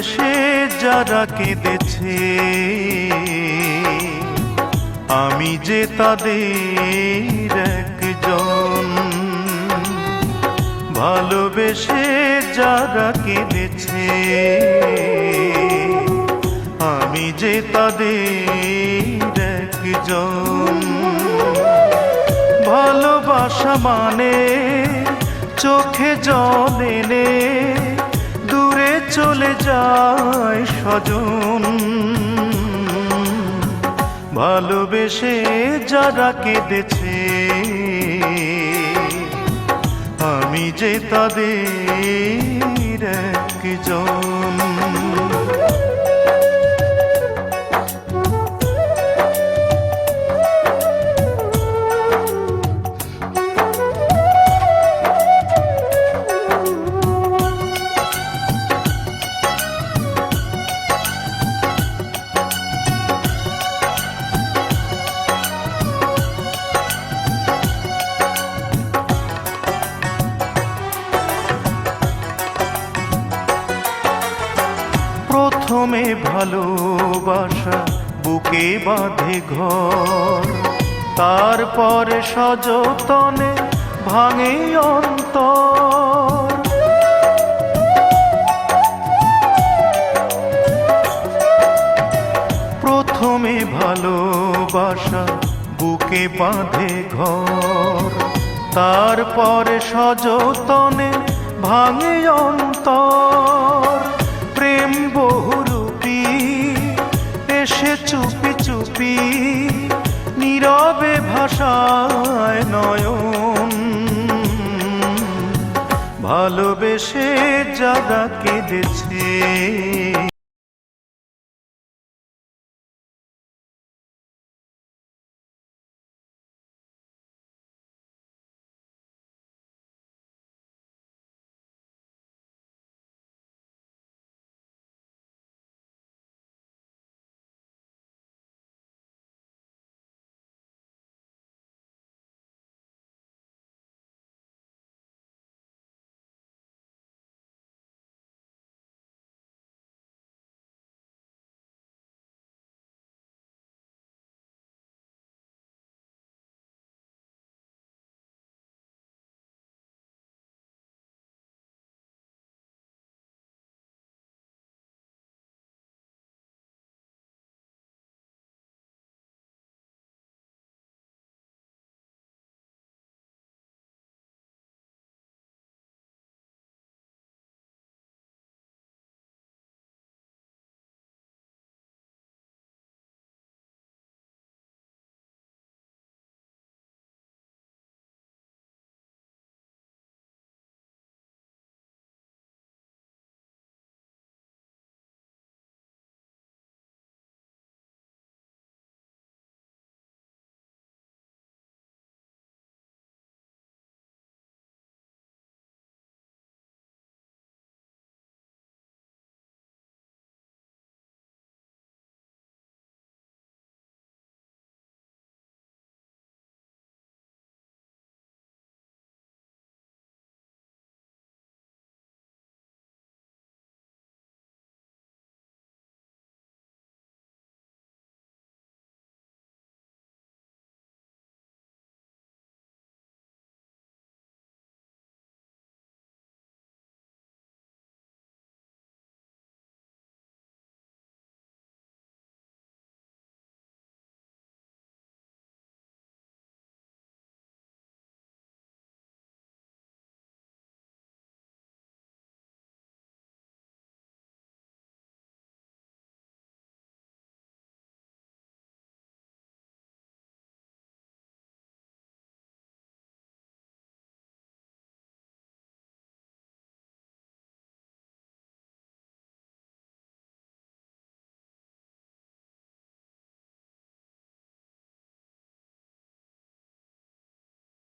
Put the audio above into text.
যারা কেঁদেছে, আমি যে তাদের একজন। ভালোবেসে যারা কেঁদেছে, আমি যে তাদের একজন। ভালোবাসা মানে চোখে জল এনে চলে যায় স্বজন। ভালোবেসে যারা কেঁদেছে আমি যে তাদের একজন। প্রথমে ভালোবাসা বুকে বাঁধে ঘর। তারপরে সযতনে ভাঙে অন্তর। প্রথমে ভালোবাসা বুকে বাঁধে ঘর। তারপরে সযতনে ভাঙে অন্তর। এসে চুপি চুপি নীরবে ভাষায় নয়ন। ভালোবেসে যারা কেঁদেছে।